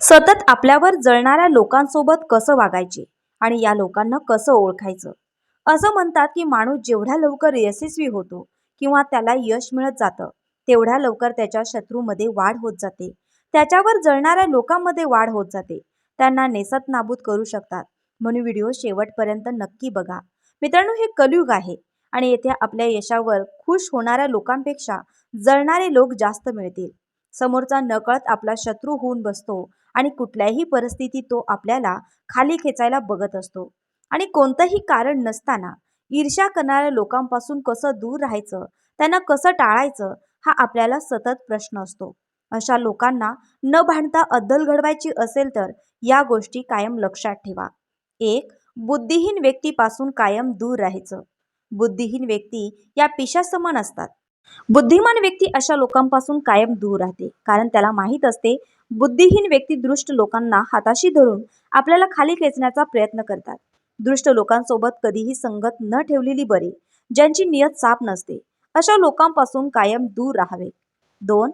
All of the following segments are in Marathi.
सतत आपल्यावर जळणाऱ्या लोकांसोबत कसं वागायचे आणि या लोकांना कसं ओळखायचं? असं म्हणतात की माणूस जेवढ्या लवकर यशस्वी होतो किंवा त्याला यश मिळत जातं तेवढ्या लवकर त्याच्या शत्रूमध्ये वाढ होत जाते. त्याच्यावर जळणाऱ्या लोकांमध्ये वाढ होत जाते. त्यांना नेसत नाबूद करू शकतात. म्हणून व्हिडिओ शेवटपर्यंत नक्की बघा. मित्रांनो हे कलयुग आहे आणि येथे आपल्या यशावर खुश होणाऱ्या लोकांपेक्षा जळणारे लोक जास्त मिळतील. समोरचा नकळत आपला शत्रू होऊन बसतो आणि कुठल्याही परिस्थितीत तो आपल्याला खाली खेचायला बघत असतो. आणि कोणतंही कारण नसताना ईर्ष्या करणाऱ्या लोकांपासून कसं दूर राहायचं त्यांना कसं टाळायचं हा आपल्याला सतत प्रश्न असतो. अशा लोकांना न भांडता अद्दल घडवायची असेल तर या गोष्टी कायम लक्षात ठेवा. एक बुद्धिहीन व्यक्तीपासून कायम दूर राहायचं. बुद्धिहीन व्यक्ती या पिशासमान असतात. बुद्धिमान व्यक्ती अशा लोकांपासून कायम दूर राहते. कारण त्याला माहीत असते बुद्धिहीन व्यक्ती दृष्ट लोकांना हाताशी धरून आपल्याला खाली खेचण्याचा प्रयत्न करतात. दृष्ट लोकांसोबत कधीही संगत न ठेवलेली बरी ज्यांची नियत साफ नसते अशा लोकांपासून कायम दूर राहावे. दोन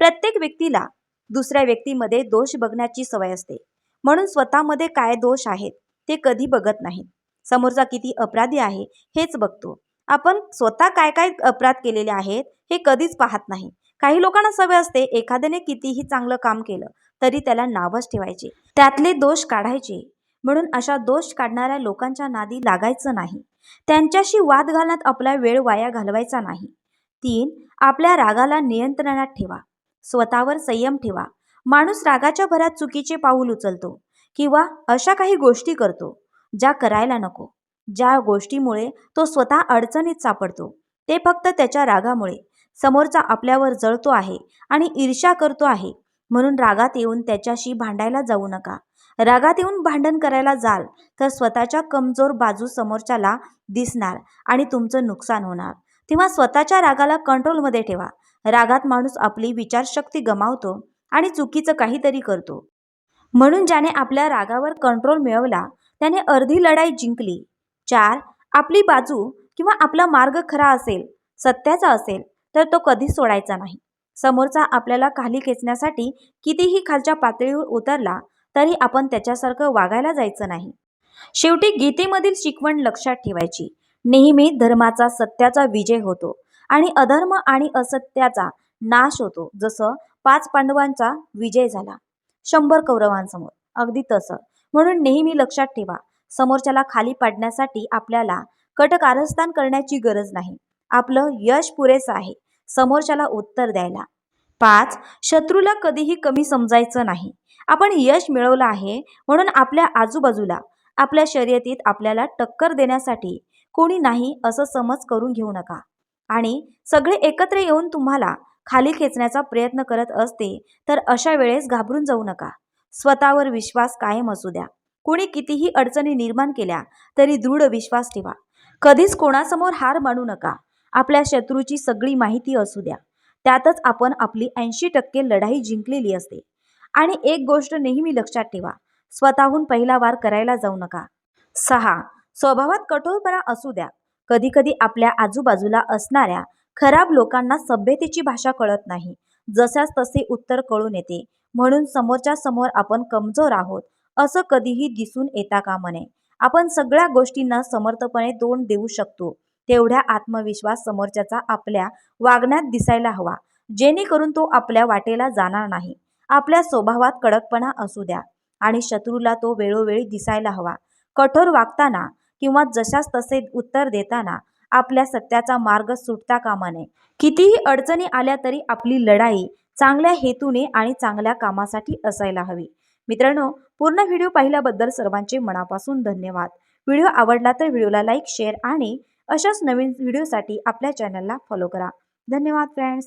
प्रत्येक व्यक्तीला दुसऱ्या व्यक्तीमध्ये दोष बघण्याची सवय असते. म्हणून स्वतःमध्ये काय दोष आहेत ते कधी बघत नाहीत. समोरचा किती अपराधी आहे हेच बघतो. आपण स्वतः काय काय अपराध केलेले आहेत हे कधीच पाहत नाही. काही लोकांना सवय असते एखाद्याने कितीही चांगलं काम केलं तरी त्याला नावच ठेवायचे. त्यातले दोष काढायचे. म्हणून अशा दोष काढणाऱ्या लोकांच्या नादी लागायचं नाही. त्यांच्याशी वाद घालण्यात आपला वेळ वाया घालवायचा नाही. तीन आपल्या रागाला नियंत्रणात ठेवा. स्वतःवर संयम ठेवा. माणूस रागाच्या भरात चुकीचे पाऊल उचलतो किंवा अशा काही गोष्टी करतो ज्या करायला नको. ज्या गोष्टीमुळे तो स्वतः अडचणीत सापडतो ते फक्त त्याच्या रागामुळे. समोरचा आपल्यावर जळतो आहे आणि ईर्ष्या करतो आहे म्हणून रागात येऊन त्याच्याशी भांडायला जाऊ नका. रागात येऊन भांडण करायला जाल तर स्वतःच्या कमजोर बाजू समोरच्याला दिसणार आणि तुमचं नुकसान होणार. तेव्हा स्वतःच्या रागाला कंट्रोलमध्ये ठेवा. रागात माणूस आपली विचारशक्ती गमावतो आणि चुकीचं काहीतरी करतो. म्हणून ज्याने आपल्या रागावर कंट्रोल मिळवला त्याने अर्धी लढाई जिंकली. चार आपली बाजू किंवा आपला मार्ग खरा असेल सत्याचा असेल तर तो कधीच सोडायचा नाही. समोरचा आपल्याला खाली खेचण्यासाठी कितीही खालच्या पातळीवर उतरला तरी आपण त्याच्यासारखं वागायला जायचं नाही. शेवटी गीतेमधील शिकवण लक्षात ठेवायची. नेहमी धर्माचा सत्याचा विजय होतो आणि अधर्म आणि असत्याचा नाश होतो जसं पाच पांडवांचा विजय झाला. शंभर कौरवांसमोर. अगदी तसं. म्हणून नेहमी लक्षात ठेवा समोरच्याला खाली पाडण्यासाठी आपल्याला कटकारस्थान करण्याची गरज नाही. आपलं यश पुरेसं आहे. समोरच्याला उत्तर द्यायला. पाच शत्रूला कधीही कमी समजायचं नाही. आपण यश मिळवलं आहे म्हणून आपल्या आजूबाजूला आपल्या शर्यतीत आपल्याला टक्कर देण्यासाठी कोणी नाही असं समज करून घेऊ नका. आणि सगळे एकत्र येऊन तुम्हाला खाली खेचण्याचा प्रयत्न करत असते तर अशा वेळेस घाबरून जाऊ नका. स्वतःवर विश्वास कायम असू द्या. कोणी कितीही अडचणी निर्माण केल्या तरी दृढ विश्वास ठेवा. कधीच कोणासमोर हार मानू नका. आपल्या शत्रूची सगळी माहिती असू द्या. त्यातच आपण आपली ऐंशी टक्के लढाई जिंकलेली असते. आणि एक गोष्ट नेहमी लक्षात ठेवा. स्वतःहून पहिला वार करायला जाऊ नका. सहा. स्वभावात कठोरपणा असू द्या. कधीकधी आपल्या आजूबाजूला असणाऱ्या खराब लोकांना सभ्यतेची भाषा कळत नाही. जशास तसे उत्तर कळून येते. म्हणून समोरच्या समोर आपण कमजोर आहोत असं कधीही दिसून येता कामा नये. आपण सगळ्या गोष्टींना समर्थपणे तोंड देऊ शकतो. तेवढ्या आत्मविश्वास समोरच्याचा आपल्या वागण्यात दिसायला हवा. जेणेकरून तो आपल्या वाटेला जाणार नाही. आपल्या स्वभावात कडकपणा असू द्या आणि शत्रूला तो वेळोवेळी दिसायला हवा. कठोर वागताना किंवा जशास तसे उत्तर देताना आपल्या सत्याचा मार्ग सुटता कामा नये. कितीही अडचणी आल्या तरी आपली लढाई चांगल्या हेतूने आणि चांगल्या कामासाठी असायला हवी. मित्रांनो पूर्ण व्हिडिओ पाहिल्याबद्दल सर्वांचे मनापासून धन्यवाद. व्हिडिओ आवडला तर व्हिडिओला लाईक शेअर आणि अशाच नवीन व्हिडिओसाठी आपल्या चॅनलला फॉलो करा. धन्यवाद फ्रेंड्स.